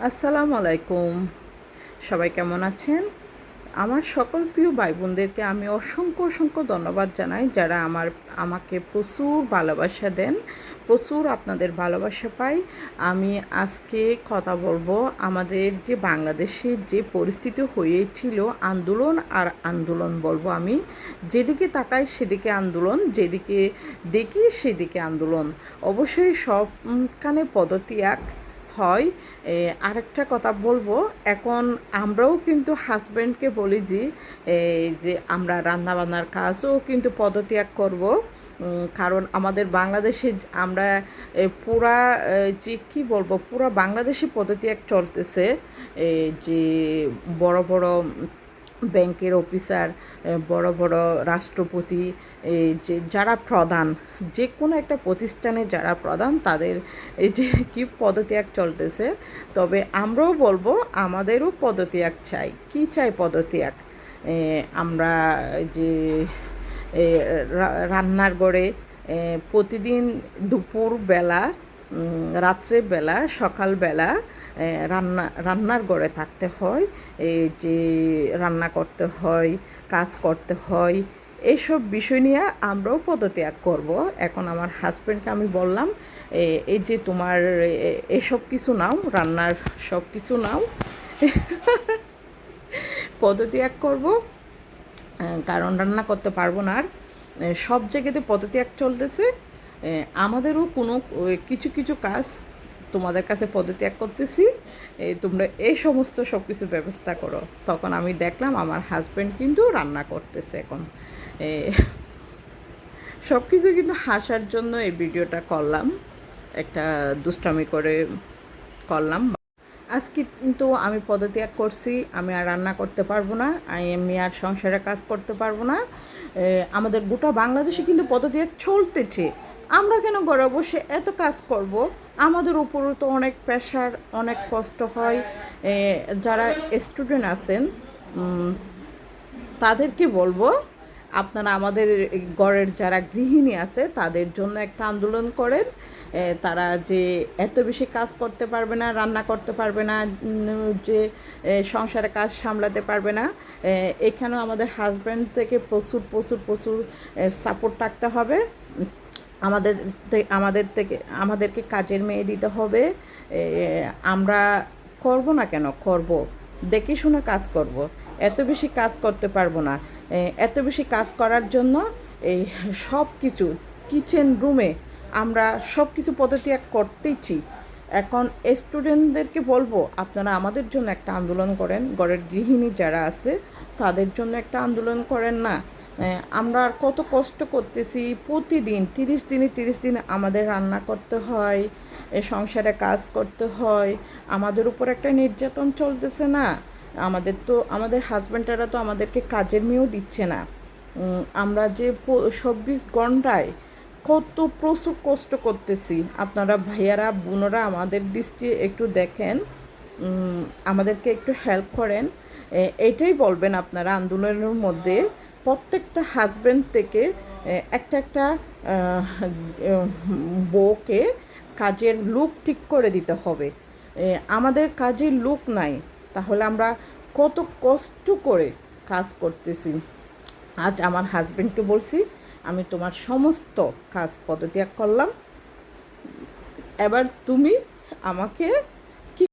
আসসালামু আলাইকুম। সবাই কেমন আছেন? আমার সকল প্রিয় ভাই বোনদেরকে আমি অসংখ্য অসংখ্য ধন্যবাদ জানাই যারা আমার, আমাকে প্রচুর ভালোবাসা দেন, প্রচুর আপনাদের ভালোবাসা পাই। আমি আজকে কথা বলব আমাদের যে বাংলাদেশের যে পরিস্থিতি হয়েছিল, আন্দোলন আর আন্দোলন বলব আমি। যেদিকে তাকাই সেদিকে আন্দোলন, যেদিকে দেখি সেদিকে আন্দোলন। অবশ্যই সব সবখানে পদত্যাগ হয়। আরেকটা কথা বলব, এখন আমরাও কিন্তু হাজব্যান্ডকে বলি যে যে আমরা রান্নাবান্নার কাজও কিন্তু পদত্যাগ করব। কারণ আমাদের বাংলাদেশে আমরা পুরা যে কী বলব, পুরা বাংলাদেশে পদত্যাগ চলতেছে। যে বড় বড় ব্যাংকের অফিসার বড় বড় রাষ্ট্রপতি যে যারা প্রধান যে কোনো একটা প্রতিষ্ঠানে যারা প্রধান তাদের এই যে কী পদত্যাগ চলতেছে। তবে আমরাও বলব আমাদেরও পদত্যাগ চাই। কি চাই পদত্যাগ? আমরা যে রান্নার এ, প্রতিদিন দুপুর বেলা উম, রাত্রের বেলা সকালবেলা রান্না, রান্নার ঘরে থাকতে হয়, এই যে রান্না করতে হয়, কাজ করতে হয় এইসব বিষয় নিয়ে আমরাও পদত্যাগ করব। এখন আমার হাজব্যান্ডকে আমি বললাম এই যে তোমার এসব কিছু নাও, রান্নার সব কিছু নাও, পদত্যাগ করব। কারণ রান্না করতে পারব না আর সব জায়গাতে পদত্যাগ চলতেছে আমাদেরও কোনো কিছু কিছু কাজ তোমাদের কাছে পদত্যাগ করতেছি। তোমরা এই সমস্ত সব কিছু ব্যবস্থা করো। তখন আমি দেখলাম আমার হাজব্যান্ড কিন্তু রান্না করতেছে এখন। সব কিছু কিন্তু হাসার জন্য এই ভিডিওটা করলাম। একটা দুষ্টামি করে করলাম। আজকে কিন্তু আমি পদত্যাগ করছি, আমি আর রান্না করতে পারব না, আমি আর সংসারে কাজ করতে পারব না। আমাদের গোটা বাংলাদেশে কিন্তু পদত্যাগ চলতেছে। আমরা কেন ঘরে বসে এত কাজ করব। আমাদের উপরও তো অনেক প্রেশার অনেক কষ্ট হয়। যারা স্টুডেন্ট আছেন তাদেরকে বলব, আপনারা আমাদের গড়ের যারা গৃহিণী আছে, তাদের জন্য একটা আন্দোলন করেন। তারা যে এত বেশি কাজ করতে পারবে না, রান্না করতে পারবে না যে সংসারে কাজ সামলাতে পারবে না এখানেও আমাদের হাজব্যান্ড থেকে প্রচুর প্রচুর প্রচুর সাপোর্ট রাখতে হবে। আমাদের আমাদের থেকে, আমাদেরকে কাজের মেয়ে দিতে হবে। আমরা করব না কেন? করব। দেখে শুনে কাজ করব। এত বেশি কাজ করতে পারব না। এত বেশি কাজ করার জন্য এই সব কিছু কিচেন রুমে আমরা সব কিছু পদত্যাগ করতেইছি। এখন স্টুডেন্টদেরকে বলব, আপনারা আমাদের জন্য একটা আন্দোলন করেন। ঘরের গৃহিণী যারা আছে, তাদের জন্য একটা আন্দোলন করেন না। আমরা আর কত কষ্ট করতেছি। প্রতিদিন, তিরিশ দিনে তিরিশ দিন আমাদের রান্না করতে হয় সংসারে কাজ করতে হয়। আমাদের উপর একটা নির্যাতন চলতেছে না। আমাদের তো, আমাদের হাজব্যান্ডেরা তো আমাদেরকে কাজের মেয়েও দিচ্ছে না। আমরা যে চব্বিশ ঘন্টায় কত প্রচুর কষ্ট করতেছি। আপনারা ভাইয়ারা, বোনরা আমাদের দৃষ্টি একটু দেখেন। আমাদেরকে একটু হেল্প করেন। এ- এইটাই বলবেন আপনারা আন্দোলনের মধ্যে। প্রত্যেকটা হাজব্যান্ড থেকে একটা একটা বউকে কাজের লুক ঠিক করে দিতে হবে। আমাদের কাজের লুক নাই, তাহলে আমরা কত কষ্ট করে কাজ করতেছি। আজ আমার হাজবেন্ডকে বলছি, আমি তোমার সমস্ত কাজ পদত্যাগ করলাম। এবার তুমি আমাকে